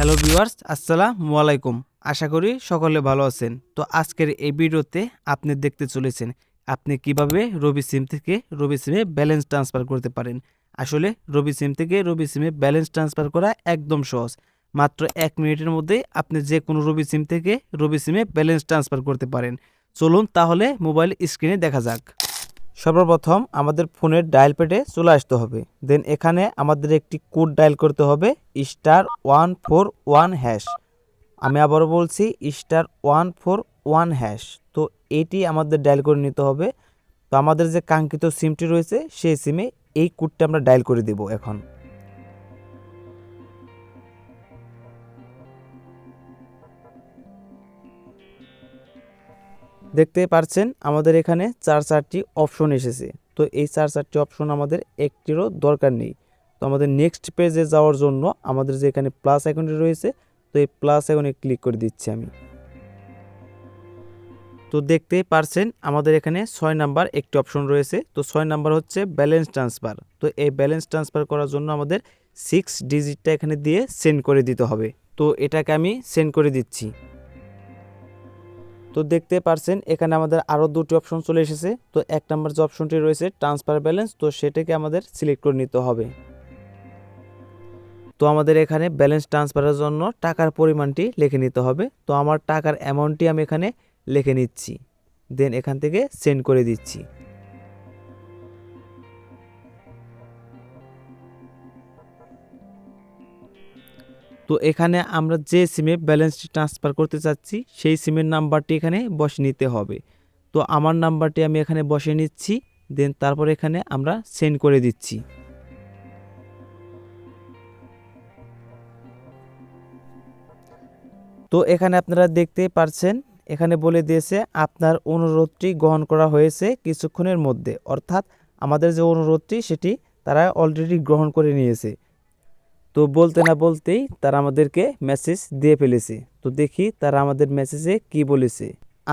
Hello viewers, আসসালামু আলাইকুম। আশা করি সকলে ভালো আছেন। তো আজকের এই ভিডিওতে আপনি দেখতে চলেছেন আপনি কীভাবে রবি সিম থেকে রবি সিমে ব্যালেন্স ট্রান্সফার করতে পারেন। আসলে রবি সিম থেকে রবি সিমে ব্যালেন্স ট্রান্সফার করা একদম সহজ। মাত্র এক মিনিটের মধ্যে আপনি যে কোনো রবি সিম থেকে রবি সিমে ব্যালেন্স ট্রান্সফার করতে পারেন। চলুন তাহলে মোবাইল স্ক্রিনে দেখা যাক। সর্বপ্রথম আমাদের ফোনের ডায়াল প্যাডে চলে আসতে হবে। দেন এখানে আমাদের একটি কোড ডায়াল করতে হবে, star one four one hash. আমি আবারও বলছি, star one four one hash. তো এটি আমাদের ডায়াল করে নিতে হবে। তো আমাদের যে কাঙ্ক্ষিত সিমটি রয়েছে, সেই সিমে এই কোডটা আমরা ডায়াল করে দেব এখন। দেখতে পারছেন আমাদের এখানে চার চারটি অপশন এসেছে। তো এই চার চারটি অপশন আমাদের একটিরও দরকার নেই। তো আমাদের নেক্সট পেজে যাওয়ার জন্য আমাদের যে এখানে প্লাস আইকনটি রয়েছে, তো এই প্লাস আইকনে ক্লিক করে দিচ্ছি আমি। তো দেখতে পারছেন আমাদের এখানে ছয় নাম্বার একটি অপশন রয়েছে, তো ছয় নাম্বার হচ্ছে ব্যালেন্স ট্রান্সফার তো এই ব্যালেন্স ট্রান্সফার করার জন্য আমাদের সিক্স ডিজিটটা এখানে দিয়ে সেন্ড করে দিতে হবে। তো এটাকে আমি সেন্ড করে দিচ্ছি। তো দেখতে পারছেন, এখানে আমাদের আরও দুটি অপশন চলে এসেছে। তো এক নম্বর যে অপশনটি রয়েছে ট্রান্সফার ব্যালেন্স তো সেটাকে আমাদের সিলেক্ট করে নিতে হবে। তো আমাদের এখানে ব্যালেন্স ট্রান্সফারের জন্য টাকার পরিমাণটি লিখে নিতে হবে। তো আমার টাকার অ্যামাউন্টটি আমি এখানে লিখে নিচ্ছি। দেন এখান থেকে সেন্ড করে দিচ্ছি। তো এখানে আমরা যে সিমে ব্যালেন্সটি ট্রান্সফার করতে চাচ্ছি, সেই সিমের নাম্বারটি এখানে বসে নিতে হবে। তো আমার নাম্বারটি আমি এখানে বসে নিচ্ছি দেন তারপর এখানে আমরা সেন্ড করে দিচ্ছি। তো এখানে আপনারা দেখতে পারছেন, এখানে বলে দিয়েছে, আপনার অনুরোধটি গ্রহণ করা হয়েছে কিছুক্ষণের মধ্যে। অর্থাৎ আমাদের যে অনুরোধটি, সেটি তারা অলরেডি গ্রহণ করে নিয়েছে। তো বলতে না বলতেই তারা আমাদেরকে মেসেজ দিয়ে ফেলেছে। তো দেখি তারা আমাদের মেসেজে কি বলেছে।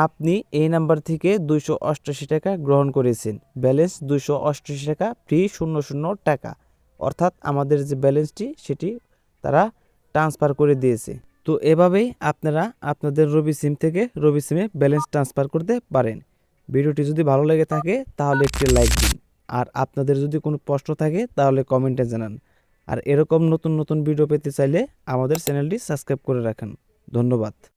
আপনি এই নাম্বার থেকে দুইশো অষ্টআশি টাকা গ্রহণ করেছেন। ব্যালেন্স দুইশো অষ্টআশি টাকা ফ্রি শূন্য শূন্য টাকা। অর্থাৎ আমাদের যে ব্যালেন্সটি সেটি তারা ট্রান্সফার করে দিয়েছে। তো এভাবেই আপনারা আপনাদের রবি সিম থেকে রবি সিমে ব্যালেন্স ট্রান্সফার করতে পারেন। ভিডিওটি যদি ভালো লেগে থাকে, তাহলে একটি লাইক দিন। আর আপনাদের যদি কোনো প্রশ্ন থাকে, তাহলে কমেন্টে জানান। আর এরকম নতুন নতুন ভিডিও পেতে চাইলে আমাদের চ্যানেলটি সাবস্ক্রাইব করে রাখেন। ধন্যবাদ।